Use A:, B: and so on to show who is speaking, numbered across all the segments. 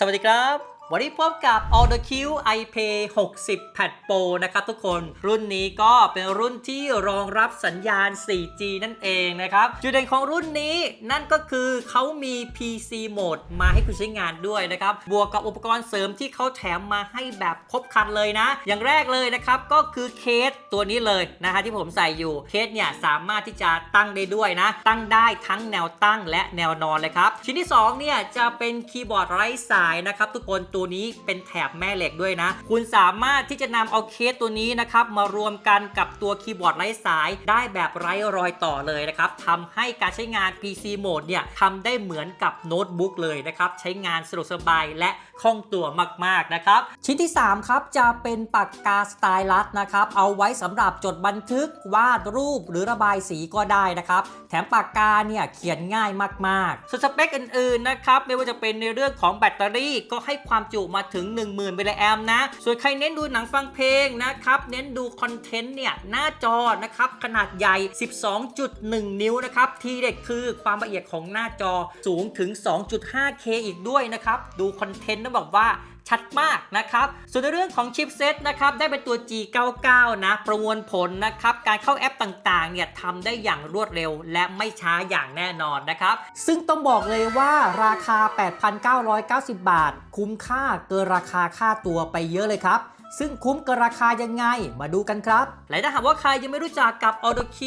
A: สวัสดีครับ วันนี้พบกับ a u d o Q iPay 60 Pad Pro นะครับทุกคนรุ่นนี้ก็เป็นรุ่นที่รองรับสัญญาณ 4G นั่นเองนะครับ จุดเด่นของรุ่นนี้นั่นก็คือเขามี PC Mode มาให้คุณใช้งานด้วยนะครับ บวกกับอุปกรณ์เสริมที่เขาแถมมาให้แบบครบครันเลยนะ อย่างแรกเลยนะครับ ก็คือเคสตัวนี้เลยนะฮะที่ผมใส่อยู่เคสเนี่ยสามารถที่จะตั้งได้ด้วยนะ ตั้งได้ทั้งแนวตั้งและแนวนอนเลยครับชิ้นที่2เนี่ยจะเป็นคีย์บอร์ดไร้สายนะครับทุกคนตัวนี้เป็นแถบแม่เหล็กด้วยนะ คุณสามารถที่จะนำเอาเคสตัวนี้นะครับมารวมกันกับตัวคีย์บอร์ดไร้สายได้แบบไร้รอยต่อเลยนะครับทำให้การใช้งาน PC โหมดเนี่ยทำได้เหมือนกับโน้ตบุ๊กเลยนะครับ ใช้งานสะดวกสบายและ คล่องตัวมากๆนะครับ ชิ้นที่ 3 ครับจะเป็นปากกาสไตลัสนะครับ เอาไว้สำหรับจดบันทึกวาดรูปหรือระบายสีก็ได้นะครับ แถมปากกาเนี่ยเขียนง่ายมากๆส่วนสเปคอื่นๆนะครับไม่ว่าจะเป็นในเรื่องของแบตเตอรี่ก็ให้ความจุมาถึง 10,000มิลลิแอมนะ ส่วนใครเน้นดูหนังฟังเพลงนะครับเน้นดูคอนเทนต์เนี่ยหน้าจอนะครับขนาดใหญ่ 12.1 นิ้วนะครับทีเด็ดคือความละเอียดของหน้าจอสูงถึง 2.5K อีกด้วยนะครับดูคอนเทนต์ต้องบอกว่าชัดมากนะครับ ส่วนในเรื่องของชิปเซตนะครับได้เป็นตัว G99 นะ ประมวลผลนะครับ การเข้าแอปต่างๆ เนี่ยทำได้อย่างรวดเร็วและไม่ช้าอย่างแน่นอนนะครับ ซึ่งต้องบอกเลยว่าราคา 8,990 บาท คุ้มค่าเกินราคาค่าตัวไปเยอะเลยครับ ซึ่งคุ้มกับราคายังไงมาดูกันครับ และถ้าหากว่าใครยังไม่รู้จักกับ a u d o Q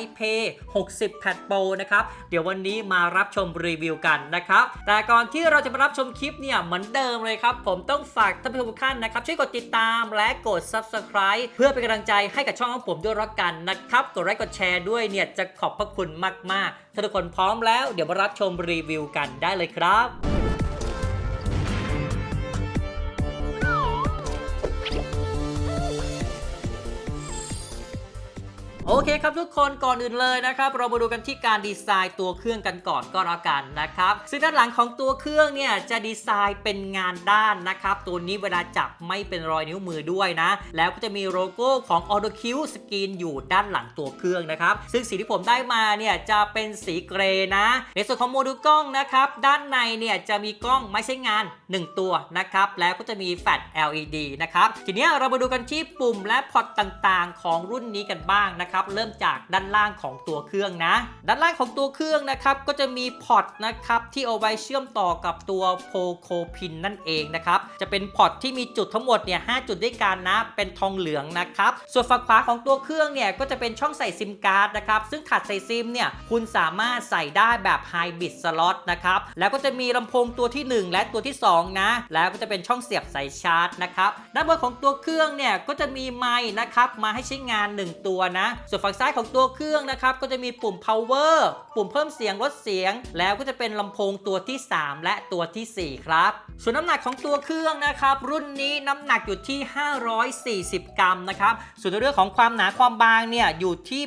A: iPay 60 Pad Pro นะครับ เดี๋ยววันนี้มารับชมรีวิวกันนะครับ แต่ก่อนที่เราจะมารับชมคลิปเนี่ยเหมือนเดิมเลยครับ ผมต้องฝากท่านผู้ชมทุกท่านนะครับ ช่วยกดติดตามและกด Subscribe เพื่อเป็นกำลังใจให้กับช่องของผมด้วยรักกันนะครับ กดไลค์กดแชร์ด้วยเนี่ยจะขอบพระคุณมากๆถ้าทุกคนพร้อมแล้วเดี๋ยวมารับชมรีวิวกันได้เลยครับ โอเคครับทุกคนก่อนอื่นเลยนะครับ เรามาดูกันที่การดีไซน์ตัวเครื่องกันก่อนก็แล้วกันนะครับซึ่งด้านหลังของตัวเครื่องเนี่ยจะดีไซน์เป็นงานด้านนะครับ ตัวนี้เวลาจับไม่เป็นรอยนิ้วมือด้วยนะ แล้วก็จะมีโลโก้ของ a u d o Q Screen อยู่ด้านหลังตัวเครื่องนะครับ ซึ่งสีที่ผมได้มาเนี่ยจะเป็นสีเกรย์นะ ในส่วนของโมดูลกล้องนะครับ ด้านในเนี่ยจะมีกล้องไม่ใช้งาน 1 ตัวนะครับ แล้วก็จะมีแฟลช LED นะครับ ทีนี้เรามาดูกันที่ปุ่มและพอร์ตต่างๆ ของรุ่นนี้กันบ้างนะครับเริ่มจากด้านล่างของตัวเครื่องนะ ด้านล่างของตัวเครื่องนะครับก็จะมีพอร์ตนะครับที่เอาไว้เชื่อมต่อกับตัวโพโคพินนั่นเองนะครับจะเป็นพอร์ตที่มีจุดทั้งหมดเนี่ย5จุดด้วยกันนะเป็นทองเหลืองนะครับส่วนฝั่งขวาของตัวเครื่องเนี่ยก็จะเป็นช่องใส่ซิมการ์ดนะครับซึ่งถัดใส่ซิมเนี่ยคุณสามารถใส่ได้แบบไฮบริดสล็อตนะครับแล้วก็จะมีลำโพงตัวที่ 1 และตัวที่ 2 นะ แล้วก็จะเป็นช่องเสียบสายชาร์จนะครับด้านบนของตัวเครื่องเนี่ยก็จะมีไมค์นะครับมาให้ใช้งาน 1 ตัวนะส่วนฝั่งซ้ายของตัวเครื่องนะครับก็จะมีปุ่ม power ปุ่มเพิ่มเสียงลดเสียง แล้วก็จะเป็นลำโพงตัวที่ 3 และตัวทีสี่ 4 ครับ ส่วนน้ำหนักของตัวเครื่องนะครับ รุ่นนี้น้ำหนักอยู่ที่ 540 กรัมนะครับ ส่วนในเรื่องของความหนาความบางเนี่ยอยู่ที่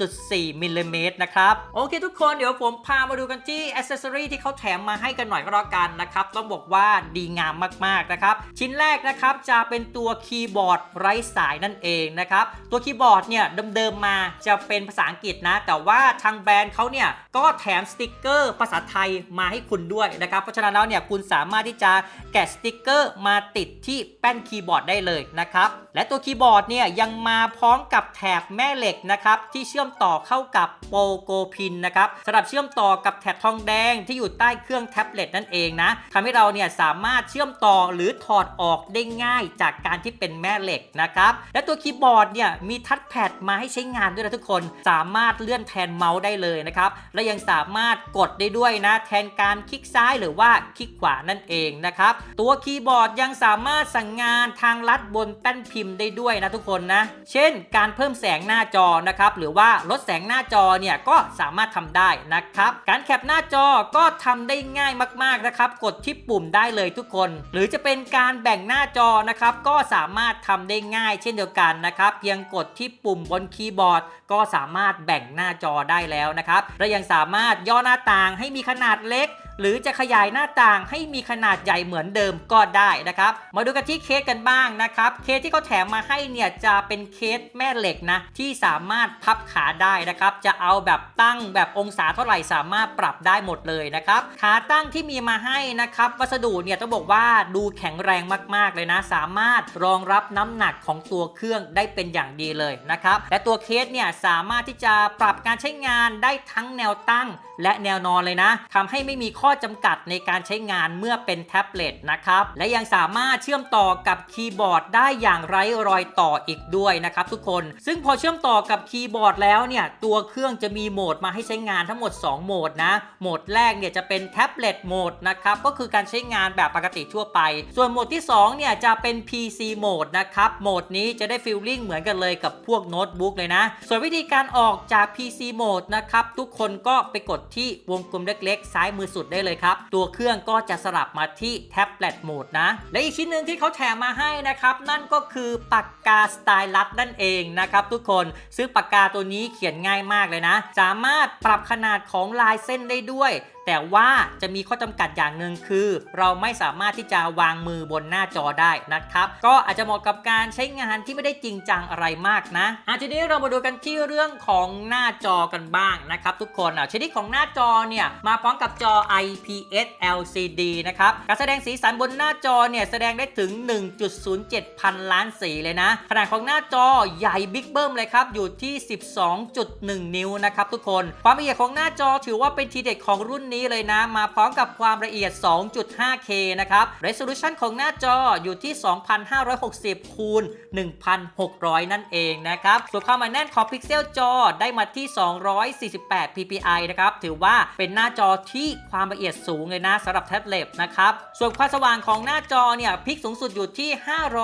A: 8.4 มิลลิเมตรนะครับ โอเคทุกคนเดี๋ยวผมพามาดูกันที่อ c เซสซอรีที่เขาแถมมาให้กันหน่อยก็แล้วกันนะครับ ต้องบอกว่าดีงามมากๆนะครับ ชิ้นแรกนะครับจะเป็นตัวคีย์บอร์ดไร้สายนั่นเองนะครับ ตัวคีย์บอร์ดเนี่ยเดิมๆมาจะเป็นภาษาอังกฤษนะ แต่ว่าทางแบรนด์เขาเนี่ยก็แถมสติกเกอร์ภาษาไทยมาให้คุณด้วยนะครับเพราะฉะนั้นแล้วเนี่ยคุณสามารถที่จะแกะสติกเกอร์มาติดที่แป้นคีย์บอร์ดได้เลยนะครับและตัวคีย์บอร์ดเนี่ยยังมาพร้อมกับแถบแม่เหล็กนะครับที่เชื่อมต่อเข้ากับโปโกพินนะครับสำหรับเชื่อมต่อกับแถบทองแดงที่อยู่ใต้เครื่องแท็บเล็ตนั่นเองนะทำให้เราเนี่ยสามารถเชื่อมต่อหรือถอดออกได้ง่ายจากการที่เป็นแม่เหล็กนะครับและตัวคีย์บอร์ดเนี่ยมีทัชแพดมาให้ใช้งานด้วยนะทุกคนสามารถเลื่อนแทนเมาส์ได้เลยนะครับ และยังสามารถกดได้ด้วยนะ แทนการคลิกซ้ายหรือว่าคลิกขวานั่นเองนะครับ ตัวคีย์บอร์ดยังสามารถสั่งงานทางลัดบนแป้นพิมพ์ได้ด้วยนะทุกคนนะ เช่น การเพิ่มแสงหน้าจอนะครับหรือว่าลดแสงหน้าจอเนี่ยก็สามารถทำได้นะครับการแคปหน้าจอก็ทำได้ง่ายมากๆนะครับกดที่ปุ่มได้เลยทุกคน หรือจะเป็นการแบ่งหน้าจอนะครับก็สามารถทำได้ง่าย เช่นเดียวกันนะครับเพียงกดที่ปุ่มบนคีย์บอร์ด ก็สามารถแบ่งหน้าจอได้แล้วนะครับและยังสามารถย่อหน้าต่างให้มีขนาดเล็ก หรือจะขยายหน้าต่างให้มีขนาดใหญ่เหมือนเดิมก็ได้นะครับ มาดูกันที่เคสกันบ้างนะครับ เคสที่เขาแถมมาให้เนี่ยจะเป็นเคสแม่เหล็กนะที่สามารถพับขาได้นะครับ จะเอาแบบตั้งแบบองศาเท่าไหร่สามารถปรับได้หมดเลยนะครับ ขาตั้งที่มีมาให้นะครับ วัสดุเนี่ยต้องบอกว่าดูแข็งแรงมากๆเลยนะ สามารถรองรับน้ำหนักของตัวเครื่องได้เป็นอย่างดีเลยนะครับ และตัวเคสเนี่ยสามารถที่จะปรับการใช้งานได้ทั้งแนวตั้งและแนวนอนเลยนะทำให้ไม่มีขข้อจำกัดในการใช้งานเมื่อเป็นแท็บเล็ตนะครับ และยังสามารถเชื่อมต่อกับคีย์บอร์ดได้อย่างไร้รอยต่ออีกด้วยนะครับทุกคน ซึ่งพอเชื่อมต่อกับคีย์บอร์ดแล้วเนี่ยตัวเครื่องจะมีโหมดมาให้ใช้งานทั้งหมด 2 โหมดนะโหมดแรกเนี่ยจะเป็นแท็บเล็ตโหมดนะครับก็คือการใช้งานแบบปกติทั่วไป ส่วนโหมดที่2เนี่ยจะเป็น PC โหมดนะครับโหมดนี้จะได้ฟีลลิ่งเหมือนกันเลยกับพวกโน้ตบุ๊กเลยนะ ส่วนวิธีการออกจาก PC โหมดนะครับทุกคนก็ไปกดที่วงกลมเล็กๆ ซ้ายมือสุดได้เลยครับ ตัวเครื่องก็จะสลับมาที่แท็บเล็ตโหมดนะ และอีกชิ้นหนึ่งที่เขาแถมมาให้นะครับ นั่นก็คือปากกาสไตลัสนั่นเองนะครับทุกคนซื้อปากกาตัวนี้เขียนง่ายมากเลยนะ สามารถปรับขนาดของลายเส้นได้ด้วย แต่ว่าจะมีข้อจำกัดอย่างหนึ่งคือ เราไม่สามารถที่จะวางมือบนหน้าจอได้นะครับ ก็อาจจะเหมาะกับการใช้งานที่ไม่ได้จริงจังอะไรมากนะอะทีนี้เรามาดูกันที่เรื่องของหน้าจอกันบ้างนะครับทุกคนอะชนิดของหน้าจอเนี่ยมาพร้อมกับจอ IPS LCD นะครับการแสดงสีสันบนหน้าจอเนี่ยแสดงได้ถึง 1.07 พันล้านสีเลยนะ ขนาดของหน้าจอใหญ่บิ๊กเบิ้มเลยครับ อยู่ที่ 12.1 นิ้วนะครับทุกคน ความละเอียดของหน้าจอถือว่าเป็นทีเด็ดของรุ่นนี้เลยนะ มาพร้อมกับความละเอียด 2.5K นะครับ resolution ของหน้าจออยู่ที่ 2,560 คูณ 1,600 นั่นเองนะครับ ส่วนความหนาแน่นของพิกเซลจอได้มาที่ 248 ppi นะครับ ถือว่าเป็นหน้าจอที่ความละเอียดสูงเลยนะสำหรับแท็บเล็ตนะครับ ส่วนความสว่างของหน้าจอเนี่ยพิกสูงสุดอยู่ที่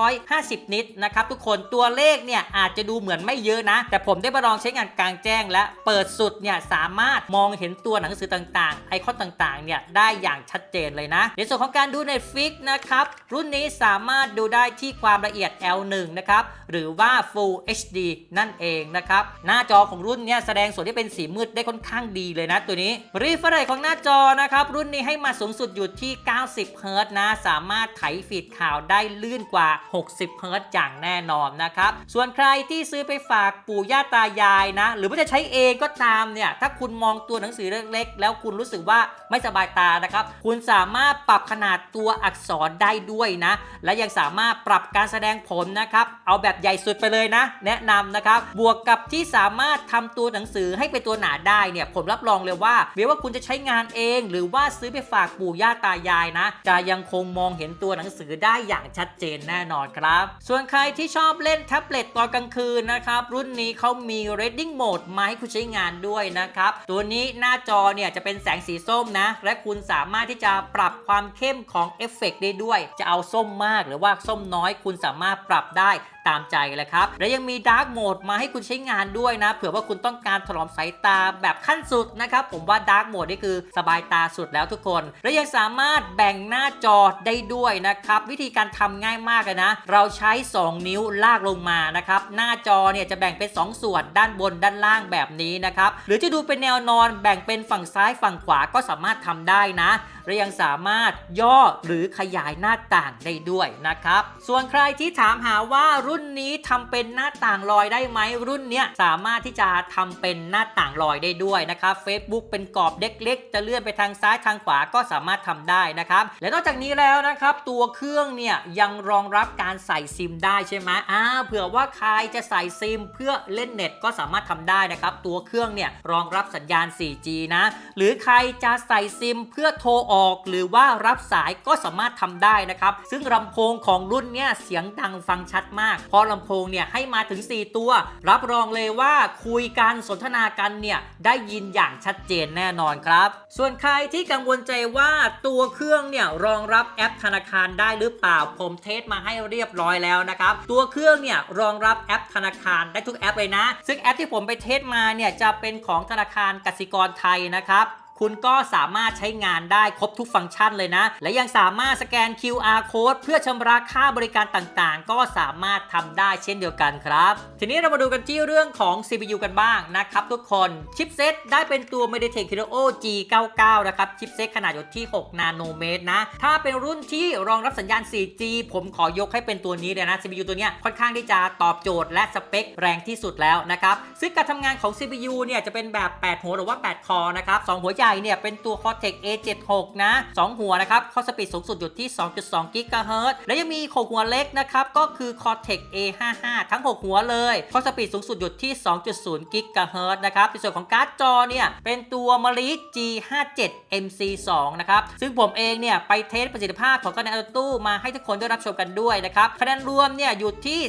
A: 550 นิตนะครับทุกคนตัวเลขเนี่ยอาจจะดูเหมือนไม่เยอะนะ แต่ผมได้มาลองใช้งานกลางแจ้งและเปิดสุดเนี่ยสามารถมองเห็นตัวหนังสือต่างๆคอนต่างๆ เนี่ยได้อย่างชัดเจนเลยนะ ในส่วนของการดู Netflix นะครับ รุ่นนี้สามารถดูได้ที่ความละเอียด L1 นะครับ หรือว่า Full HD นั่นเองนะครับ หน้าจอของรุ่นนี้แสดงส่วนที่เป็นสีมืดได้ค่อนข้างดีเลยนะตัวนี้รีเฟรชของหน้าจอนะครับ รุ่นนี้ให้มาสูงสุดอยู่ที่ 90เฮิรต์นะ สามารถไถฟีดข่าวได้ลื่นกว่า 60เฮิรต์อย่างแน่นอนนะครับ ส่วนใครที่ซื้อไปฝากปู่ย่าตายายนะ หรือว่าจะใช้เองก็ตามเนี่ย ถ้าคุณมองตัวหนังสือเล็กๆ แล้วคุณรู้สึกว่าไม่สบายตานะครับ คุณสามารถปรับขนาดตัวอักษรได้ด้วยนะ และยังสามารถปรับการแสดงผลนะครับ เอาแบบใหญ่สุดไปเลยนะ แนะนำนะครับ บวกกับที่สามารถทำตัวหนังสือให้เป็นตัวหนาได้เนี่ย ผมรับรองเลยว่าไม่ว่าคุณจะใช้งานเอง หรือว่าซื้อไปฝากปู่ย่าตายายนะ จะยังคงมองเห็นตัวหนังสือได้อย่างชัดเจนแน่นอนครับ ส่วนใครที่ชอบเล่นแท็บเล็ตตอนกลางคืนนะครับ รุ่นนี้เขามี reading mode มาให้คุณใช้งานด้วยนะครับ ตัวนี้หน้าจอเนี่ยจะเป็นแสงสีส้มนะ และคุณสามารถที่จะปรับความเข้มของเอฟเฟกต์ได้ด้วย จะเอาส้มมากหรือว่าส้มน้อย คุณสามารถปรับได้ ตามใจเลยครับ และยังมีดาร์กโหมดมาให้คุณใช้งานด้วยนะ เผื่อว่าคุณต้องการถนอมสายตาแบบขั้นสุดนะครับ ผมว่าดาร์กโหมดนี่คือสบายตาสุดแล้วทุกคน และยังสามารถแบ่งหน้าจอได้ด้วยนะครับ วิธีการทำง่ายมากเลยนะ เราใช้ 2 นิ้วลากลงมานะครับ หน้าจอเนี่ยจะแบ่งเป็น 2 ส่วนด้านบนด้านล่างแบบนี้นะครับ หรือจะดูเป็นแนวนอนแบ่งเป็นฝั่งซ้ายฝั่งขวาก็สามารถทำได้นะและยังสามารถย่อหรือขยายหน้าต่างได้ด้วยนะครับ ส่วนใครที่ถามหาว่ารุ่น่นนี้ทำเป็นหน้าต่างลอยได้ไหมรุ่นเนี้ยสามารถที่จะทำเป็นหน้าต่างลอยได้ด้วยนะครับ Facebook เป็นกรอบเล็กๆ จะเลื่อนไปทางซ้ายทางขวาก็สามารถทำได้นะครับ และนอกจากนี้แล้วนะครับ ตัวเครื่องเนี่ยยังรองรับการใส่ซิมได้ใช่ไหมอ่าเผื่อว่าใครจะใส่ซิมเพื่อเล่นเน็ตก็สามารถทำได้นะครับ ตัวเครื่องเนี่ยรองรับสัญญาณ 4G นะ หรือใครจะใส่ซิมเพื่อโทรออก หรือว่ารับสายก็สามารถทำได้นะครับ ซึ่งลำโพงของรุ่นเนี่ยเสียงดังฟังชัดมากพราะลำโพงเนี่ยให้มาถึง 4 ตัว รับรองเลยว่าคุยกันสนทนากันเนี่ยได้ยินอย่างชัดเจนแน่นอนครับ ส่วนใครที่กังวลใจว่าตัวเครื่องเนี่ยรองรับแอปธนาคารได้หรือเปล่า ผมเทสมาให้เรียบร้อยแล้วนะครับ ตัวเครื่องเนี่ยรองรับแอปธนาคารได้ทุกแอปเลยนะ ซึ่งแอปที่ผมไปเทสมาเนี่ยจะเป็นของธนาคารกสิกรไทยนะครับ คุณก็สามารถใช้งานได้ครบทุกฟังก์ชันเลยนะ และยังสามารถสแกน QR code เพื่อชำระค่าบริการต่างๆ ก็สามารถทำได้เช่นเดียวกันครับ ทีนี้เรามาดูกันที่เรื่องของ CPU กันบ้างนะครับทุกคนชิปเซตได้เป็นตัว MediaTek Helio G99 นะครับชิปเซตขนาดอยู่ที่ 6 นาโนเมตรนะ ถ้าเป็นรุ่นที่รองรับสัญญาณ 4G ผมขอยกให้เป็นตัวนี้เลยนะ CPU ตัวนี้ค่อนข้างที่จะตอบโจทย์และสเปคแรงที่สุดแล้วนะครับซึ่งการทำงานของ CPU เนี่ยจะเป็นแบบ 8 หัวหรือว่า 8 คอนะครับ2หัวใหญ่เนี่ยเป็นตัว Cortex A76 นะ 2 หัวนะครับข้อสปีดสูงสุดอยู่ที่ 2.2 GHz และยังมี6หัวเล็กนะครับ ก็คือ Cortex A55 ทั้ง 6 หัวเลยข้อสปีดสูงสุดอยู่ที่ 2.0 GHz นะครับในส่วนของการ์ดจอเนี่ยเป็นตัวม l i G57 MC2 นะครับ ซึ่งผมเองเนี่ยไปเทสประสิทธิภาพของคะแนนอัตตู้มาให้ทุกคนได้รับชมกันด้วยนะครับคะแนนรวมเนี่ยอยู่ที่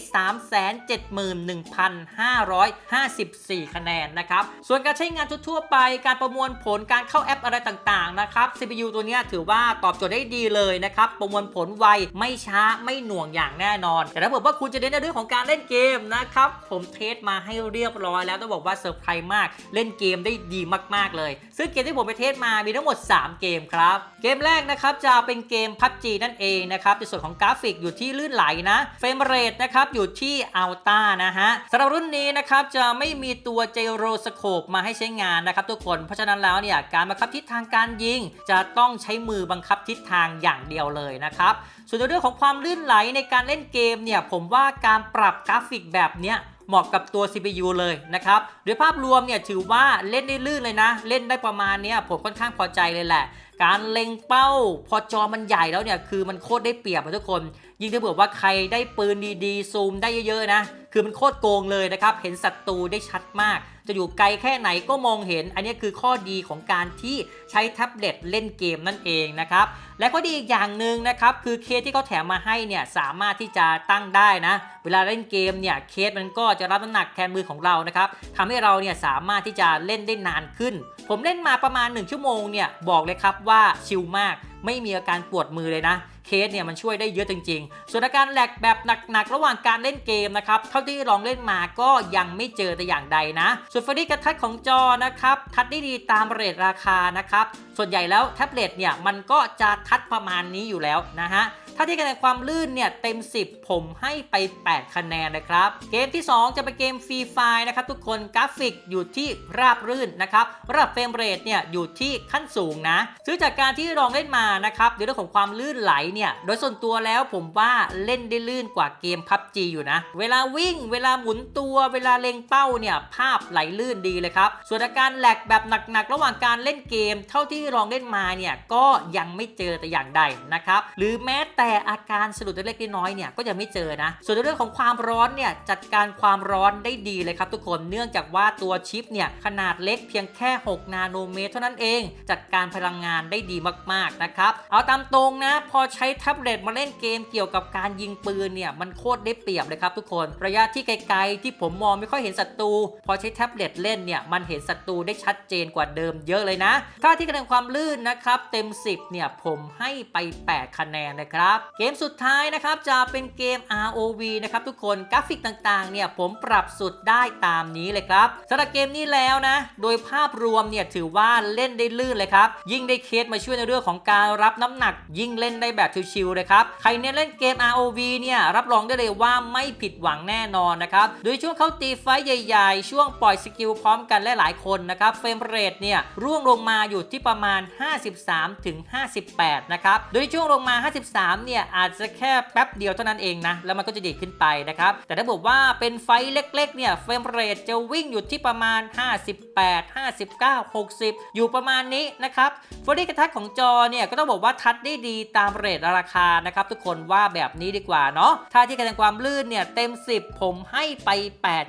A: 371,554 คะแนนนะครับ ส่วนการใช้งานทั่วๆไปการประมวลผลการเข้าแอปอะไรต่างๆนะครับ CPU ตัวนี้ถือว่าตอบโจทย์ได้ดีเลยนะครับ ประมวลผลไวไม่ช้าไม่หน่วงอย่างแน่นอน แต่ถ้าบอกว่าคุณจะเน้นในเรื่องของการเล่นเกมนะครับ ผมเทสมาให้เรียบร้อยแล้วต้องบอกว่าเซอร์ไพรส์มาก เล่นเกมได้ดีมากๆเลย ซึ่งเกมที่ผมไปเทสมามีทั้งหมด 3 เกมครับ เกมแรกนะครับจะเป็นเกม PUBG นั่นเองนะครับในส่วนของกราฟิกอยู่ที่ลื่นไหลนะเฟรมเรทนะครับอยู่ที่อัลต้านะฮะสำหรับรุ่นนี้นะครับจะไม่มีตัวเจโรสโคปมาให้ใช้งานนะครับทุกคนเพราะฉะนั้นแล้วเนี่ยการบังคับทิศทางการยิง จะต้องใช้มือบังคับทิศทางอย่างเดียวเลยนะครับ ส่วนในเรื่องของความลื่นไหลในการเล่นเกมเนี่ยผมว่าการปรับกราฟิกแบบเนี้ยเหมาะกับตัว CPU เลยนะครับโดยภาพรวมเนี่ยถือว่าเล่นได้ลื่นเลยนะ เล่นได้ประมาณเนี้ยผมค่อนข้างพอใจเลยแหละ การเล็งเป้า พอจอมันใหญ่แล้วเนี่ยคือมันโคตรได้เปรียบอะทุกคน ยิ่งถ้าเผื่อว่าใครได้ปืนดีๆ ซูมได้เยอะๆนะ คือมันโคตรโกงเลยนะครับ เห็นศัตรูได้ชัดมาก จะอยู่ไกลแค่ไหนก็มองเห็น อันนี้คือข้อดีของการที่ใช้แท็บเล็ตเล่นเกมนั่นเองนะครับ และข้อดีอีกอย่างหนึ่งนะครับคือเคสที่เขาแถมมาให้เนี่ยสามารถที่จะตั้งได้นะ เวลาเล่นเกมเนี่ยเคสมันก็จะรับน้ำหนักแทนมือของเรานะครับทำให้เราเนี่ยสามารถที่จะเล่นได้นานขึ้น ผมเล่นมาประมาณ 1 ชั่วโมงเนี่ยบอกเลยครับว่าชิลมากไม่มีอาการปวดมือเลยนะ เคสเนี่ยมันช่วยได้เยอะจริง ๆ ส่วนอาการแหลกแบบหนักๆ ระหว่างการเล่นเกมนะครับ เท่าที่ลองเล่นมาก็ยังไม่เจอแต่อย่างใดนะ ส่วนฟรีกระทัดของจอนะครับ ทัดได้ดีตามเรทราคานะครับ ส่วนใหญ่แล้วแท็บเล็ตเนี่ยมันก็จะทัดประมาณนี้อยู่แล้วนะฮะ ถ้าที่คะแนนความลื่นเนี่ยเต็ม 10 ผมให้ไป 8 คะแนนนะครับ เกมที่ 2 จะเป็นเกมฟรีไฟนะครับทุกคนกราฟิกอยู่ที่ราบรื่นนะครับระดับเฟรมเรทเนี่ยอยู่ที่ขั้นสูงนะซึ่งจากการที่ลองเล่นมานะครับในเรื่องของความลื่นไหลเนี่ยโดยส่วนตัวแล้วผมว่าเล่นได้ลื่นกว่าเกม PUBG อยู่นะ เวลาวิ่ง เวลาหมุนตัว เวลาเล็งเป้าเนี่ยภาพไหลลื่นดีเลยครับ ส่วนอาการแหลกแบบหนักๆ ระหว่างการเล่นเกม เท่าที่ลองเล่นมาเนี่ยก็ยังไม่เจอแต่อย่างใดนะครับ หรือแม้แต่อาการสะดุดเล็กๆน้อยๆเนี่ยก็ยังไม่เจอนะ ส่วนในเรื่องของความร้อนเนี่ยจัดการความร้อนได้ดีเลยครับทุกคนเนื่องจากว่าตัวชิปเนี่ยขนาดเล็กเพียงแค่ 6 นาโนเมตรเท่านั้นเอง จัดการพลังงานได้ดีมากๆนะครับเอาตามตรงนะพอใช้แท็บเล็ตมาเล่นเกมเกี่ยวกับการยิงปืนเนี่ยมันโคตรได้เปรียบเลยครับทุกคนระยะที่ไกลๆที่ผมมองไม่ค่อยเห็นศัตรูพอใช้แท็บเล็ตเล่นเนี่ยมันเห็นศัตรูได้ชัดเจนกว่าเดิมเยอะเลยนะ ถ้าที่คะแนนความลื่นนะครับเต็ม 10เนี่ยผมให้ไป 8 คะแนนนะครับเกมสุดท้ายนะครับจะเป็นเกม ROV นะครับทุกคนกราฟิกต่างๆเนี่ยผมปรับสุดได้ตามนี้เลยครับสำหรับเกมนี้แล้วนะ โดยภาพรวมเนี่ยถือว่าเล่นได้ลื่นเลยครับ ยิ่งได้เคสมาช่วยในเรื่องของการรับน้ำหนัก ยิ่งเล่นได้แบบชิวๆเลยครับ ใครเนี่ยเล่นเกม ROV เนี่ยรับรองได้เลยว่าไม่ผิดหวังแน่นอนนะครับโดยช่วงเข้าตีไฟใหญ่ๆ ช่วงปล่อยสกิลพร้อมกันหลายๆคนนะครับเฟรมเรทเนี่ยร่วงลงมาอยู่ที่ประมาณ 53ถึง58 นะครับโดยช่วงลงมา 53เนี่ยอาจจะแค่แป๊บเดียวเท่านั้นเองนะ แล้วมันก็จะดีขึ้นไปนะครับ แต่ถ้าบอกว่าเป็นไฟเล็กๆเนี่ยเฟรมเรทจะวิ่งอยู่ที่ประมาณ 58 59 60 อยู่ประมาณนี้นะครับฟรีกระทัดของจอเนี่ยก็ต้องบอกว่าทัดได้ดีตามเรทราคานะครับทุกคนว่าแบบนี้ดีกว่าเนาะถ้าที่คะแนนความลื่นเนี่ยเต็ม 10 ผมให้ไป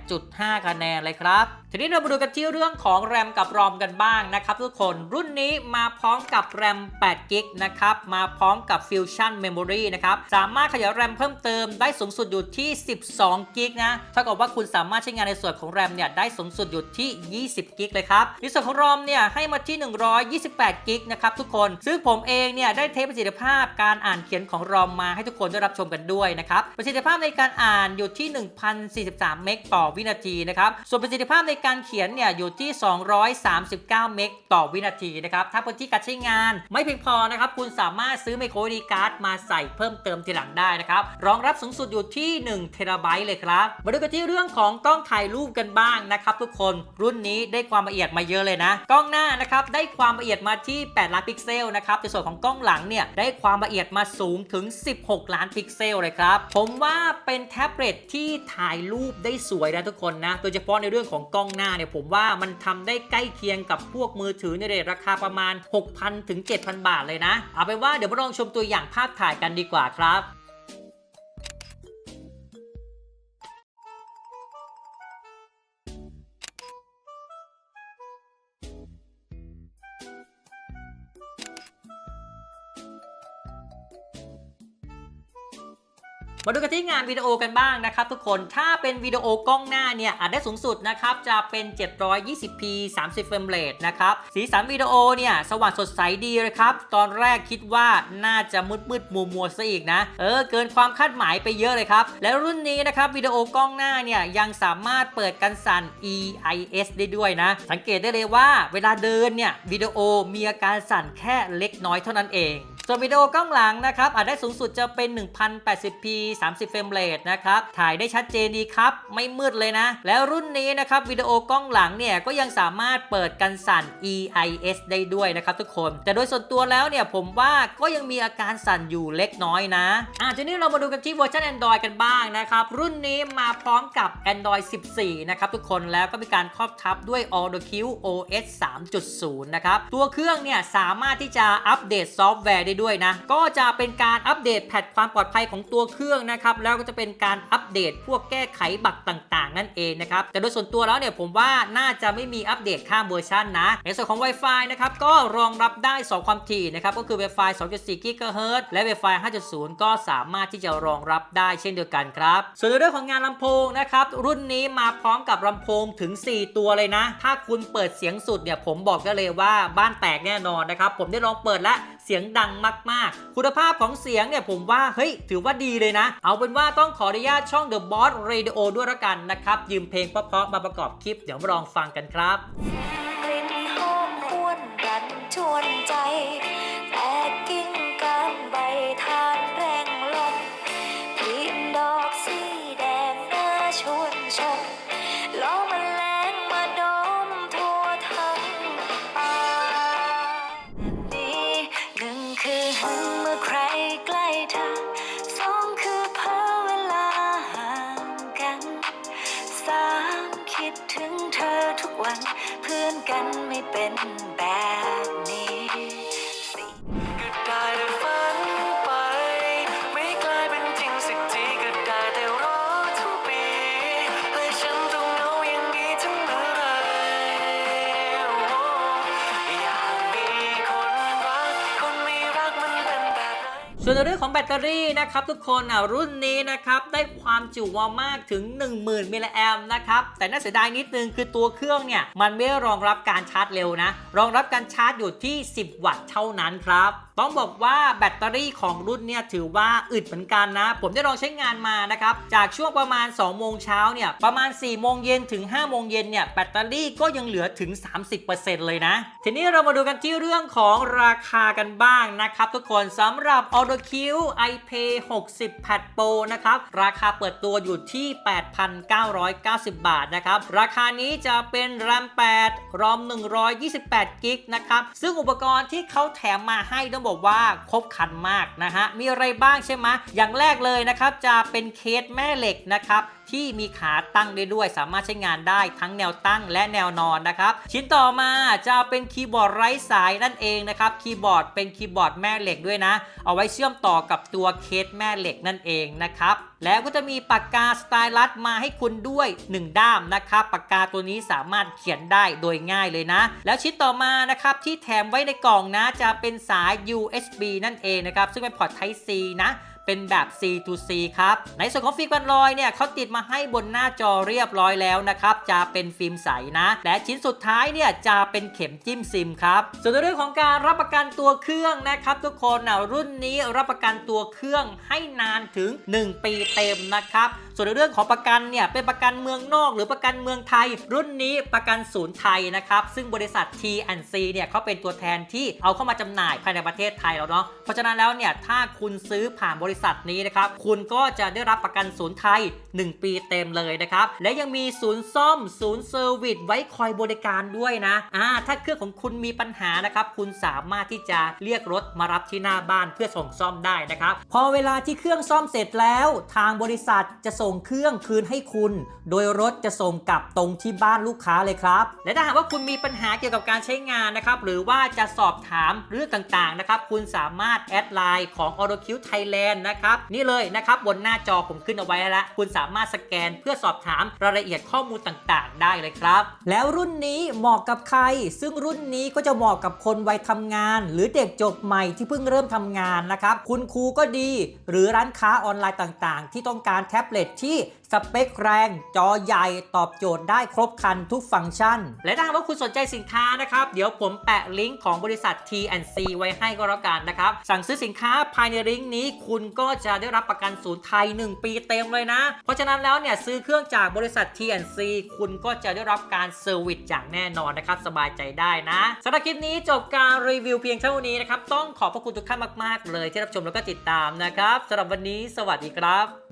A: 8.5 คะแนนเลยครับ ทีนี้เรามาดูกันที่เรื่องของแรมกับรอมกันบ้างนะครับทุกคนรุ่นนี้มาพร้อมกับแรม8 g b นะครับมาพร้อมกับ Fusion Memory นะครับสามารถขยายแรมเพิ่มเติมได้สูงสุดอยู่ที่ 12 g b นะเท่ากับว่าคุณสามารถใช้งานในส่วนของแรมเนี่ยได้สูงสุดอยู่ที่ 20 g b เลยครับในส่วนของรอมเนี่ยให้มาที่ 128 g b นะครับทุกคนซึ่งผมเองเนี่ยได้เทสประสิทธิภาพการอ่านเขียนของรอมมาให้ทุกคนได้รับชมกันด้วยนะครับประสิทธิภาพในการอ่านอยู่ที่ 1,043 เมกต่อวินาทีนะครับส่วนประสิทธิภาพในการเขียนเนี่ยอยู่ที่ 239 เมกต่อวินาทีนะครับ ถ้าพื้นที่การใช้งานไม่เพียงพอนะครับ คุณสามารถซื้อไมโครดีการ์ดมาใส่เพิ่มเติมทีหลังได้นะครับ รองรับสูงสุดอยู่ที่ 1 เทราไบต์เลยครับ มาดูกันที่เรื่องของกล้องถ่ายรูปกันบ้างนะครับทุกคน รุ่นนี้ได้ความละเอียดมาเยอะเลยนะ กล้องหน้านะครับได้ความละเอียดมาที่ 8 ล้านพิกเซลนะครับ ในส่วนของกล้องหลังเนี่ยได้ความละเอียดมาสูงถึง 16 ล้านพิกเซลเลยครับ ผมว่าเป็นแท็บเล็ตที่ถ่ายรูปได้สวยนะทุกคนนะ โดยเฉพาะในเรื่องของกล้องหน้าเนี่ยผมว่ามันทำได้ใกล้เคียงกับพวกมือถือในเรทราคาประมาณ 6,000ถึง7,000 บาทเลยนะ เอาเป็นว่าเดี๋ยวมาลองชมตัวอย่างภาพถ่ายกันดีกว่าครับ มาดูกันที่งานวิดีโอกันบ้างนะครับทุกคนถ้าเป็นวิดีโอกล้องหน้าเนี่ยอาจได้สูงสุดนะครับจะเป็น 720p 30เฟรมเรทนะครับสีสันวิดีโอเนี่ยสว่างสดใสดีเลยครับตอนแรกคิดว่าน่าจะมืดมืดมัวมัวซะอีกนะเออเกินความคาดหมายไปเยอะเลยครับแล้วรุ่นนี้นะครับวิดีโอกล้องหน้าเนี่ยยังสามารถเปิดกันสั่น EIS ได้ด้วยนะ สังเกตได้เลยว่าเวลาเดินเนี่ยวิดีโอมีอาการสั่นแค่เล็กน้อยเท่านั้นเอง ส่วนวิดีโอกล้องหลังนะครับอาจได้สูงสุดจะเป็น 1080p 30 เฟรมเรทนะครับ ถ่ายได้ชัดเจนดีครับ ไม่มืดเลยนะ แล้วรุ่นนี้นะครับวิดีโอกล้องหลังเนี่ยก็ยังสามารถเปิดกันสั่น EIS ได้ด้วยนะครับทุกคน แต่โดยส่วนตัวแล้วเนี่ยผมว่าก็ยังมีอาการสั่นอยู่เล็กน้อยนะอะทีนี้เรามาดูกันที่เวอร์ชัน Android กันบ้างนะครับ รุ่นนี้มาพร้อมกับ Android 14 นะครับทุกคนแล้วก็มีการครอบทับด้วย AutoQ OS 3.0 นะครับตัวเครื่องเนี่ยสามารถที่จะอัปเดตซอฟต์แวร์ได้ด้วยนะ ก็จะเป็นการอัปเดตแพทความปลอดภัยของตัวเครื่องนะครับ แล้วก็จะเป็นการอัปเดตพวกแก้ไขบั๊กต่างๆ นั่นเองนะครับ แต่โดยส่วนตัวแล้วเนี่ยผมว่าน่าจะไม่มีอัปเดตข้ามเวอร์ชันนะ ในส่วนของ Wi-Fi นะครับก็รองรับได้ 2 ความถี่นะครับก็คือ Wi-Fi 2.4 GHz และ Wi-Fi 5.0 ก็สามารถที่จะรองรับได้เช่นเดียวกันครับ ส่วนในเรื่องของงานลำโพงนะครับรุ่นนี้มาพร้อมกับลำโพงถึง 4 ตัวเลยนะ ถ้าคุณเปิดเสียงสุดเนี่ยผมบอกได้เลยว่าบ้านแตกแน่นอนนะครับผมได้ลองเปิดแล้ว สียงดังมากๆ คุณภาพของเสียงเนี่ยผมว่าเฮ้ยถือว่าดีเลยนะ เอาเป็นว่าต้องขออนุญาตช่อง The Boss Radio ด้วยละกันนะครับ ยืมเพลงเพราะๆมาประกอบคลิปเดี๋ยวมาลองฟังกันครับ
B: กลิ่นหอมหวนรันชวนใจ ส่วนในเรื่
C: อง
A: ของแบตเตอรี่นะครับทุกคนอะรุ่นนี้นะครับได้ความจุมากถึง 10,000มิลลิแอมนะครับแต่น่าเสียดายนิดนึงคือตัวเครื่องเนี่ยมันไม่รองรับการชาร์จเร็วนะ รองรับการชาร์จอยู่ที่ 10 วัตต์เท่านั้นครับ ต้องบอกว่าแบตเตอรี่ของรุ่นเนี่ยถือว่าอึดเหมือนกันนะ ผมได้ลองใช้งานมานะครับ จากช่วงประมาณ 2 โมงเช้าเนี่ย ประมาณ 4 โมงเย็นถึง 5 โมงเย็นเนี่ย แบตเตอรี่ก็ยังเหลือถึง 30%เลยนะ ทีนี้เรามาดูกันที่เรื่องของราคากันบ้างนะครับ ทุกคนสำหรับ AutoQ iPay 60 Pad Pro นะครับ ราคาเปิดตัวอยู่ที่ 8,990 บาทนะครับ ราคานี้จะเป็น RAM 8 ROM 128กิกนะครับ ซึ่งอุปกรณ์ที่เขาแถมมาให้ต้องบอกว่าครบครันมากนะฮะ มีอะไรบ้างใช่ไหมอย่างแรกเลยนะครับจะเป็นเคสแม่เหล็กนะครับที่มีขาตั้งได้ด้วย สามารถใช้งานได้ทั้งแนวตั้งและแนวนอนนะครับ ชิ้นต่อมาจะเป็นคีย์บอร์ดไร้สายนั่นเองนะครับคีย์บอร์ดเป็นคีย์บอร์ดแม่เหล็กด้วยนะ เอาไว้เชื่อมต่อกับตัวเคสแม่เหล็กนั่นเองนะครับ แล้วก็จะมีปากกาสไตลัสมาให้คุณด้วย 1 ด้ามนะครับปากกาตัวนี้สามารถเขียนได้โดยง่ายเลยนะ แล้วชิ้นต่อมานะครับที่แถมไว้ในกล่องนะจะเป็นสาย USB นั่นเองนะครับซึ่งเป็นพอร์ต Type C นะ เป็นแบบ C to C ครับ ในส่วนของฟิล์มกันรอยเนี่ยเขาติดมาให้บนหน้าจอเรียบร้อยแล้วนะครับ จะเป็นฟิล์มใสนะ และชิ้นสุดท้ายเนี่ยจะเป็นเข็มจิ้มซิมครับ ส่วนในเรื่องของการรับประกันตัวเครื่องนะครับ ทุกคนนะรุ่นนี้รับประกันตัวเครื่องให้นานถึง 1 ปีเต็มนะครับ ส่วนในเรื่องของประกันเนี่ยเป็นประกันเมืองนอกหรือประกันเมืองไทย รุ่นนี้ประกันศูนย์ไทยนะครับซึ่งบริษัท T&C เนี่ยเขาเป็นตัวแทนที่เอาเข้ามาจำหน่ายภายในประเทศไทยแล้วเนาะเพราะฉะนั้นแล้วเนี่ยถ้าคุณซื้อผ่านบริริษัทนี้นะครับ คุณก็จะได้รับประกันศูนย์ไทย 1 ปีเต็มเลยนะครับ และยังมีศูนย์ซ่อม ศูนย์เซอร์วิสไว้คอยบริการด้วยนะอ่าถ้าเครื่องของคุณมีปัญหานะครับ คุณสามารถที่จะเรียกรถมารับที่หน้าบ้านเพื่อส่งซ่อมได้นะครับ พอเวลาที่เครื่องซ่อมเสร็จแล้ว ทางบริษัทจะส่งเครื่องคืนให้คุณ โดยรถจะส่งกลับตรงที่บ้านลูกค้าเลยครับ และถ้าหากว่าคุณมีปัญหาเกี่ยวกับการใช้งานนะครับ หรือว่าจะสอบถามเรื่องต่างๆนะครับ คุณสามารถแอดไลน์ของ a u t o q Thailand นะครับนี่เลยนะครับบนหน้าจอผมขึ้นเอาไว้แล้วคุณสามารถสแกนเพื่อสอบถามรายละเอียดข้อมูลต่างๆ ได้เลยครับ แล้วรุ่นนี้เหมาะกับใคร ซึ่งรุ่นนี้ก็จะเหมาะกับคนวัยทำงาน หรือเด็กจบใหม่ที่เพิ่งเริ่มทำงานนะครับคุณครูก็ดี หรือร้านค้าออนไลน์ต่างๆ ที่ต้องการแท็บเล็ตที่ สเปคแรง จอใหญ่ตอบโจทย์ได้ครบครันทุกฟังก์ชัน และถ้าหากว่าคุณสนใจสินค้านะครับ เดี๋ยวผมแปะลิงก์ของบริษัท T&C ไว้ให้ก็แล้วกันนะครับ สั่งซื้อสินค้าภายในลิงก์นี้ คุณก็จะได้รับประกันศูนย์ไทย 1 ปีเต็มเลยนะ เพราะฉะนั้นแล้วเนี่ยซื้อเครื่องจากบริษัท T&C คุณก็จะได้รับการเซอร์วิสอย่างแน่นอนนะครับสบายใจได้นะสำหรับคลิปนี้จบการรีวิวเพียงเท่านี้นะครับต้องขอบพระคุณทุกท่านมาก ๆ เลยที่รับชมแล้วก็ติดตามนะครับสำหรับวันนี้สวัสดีครับ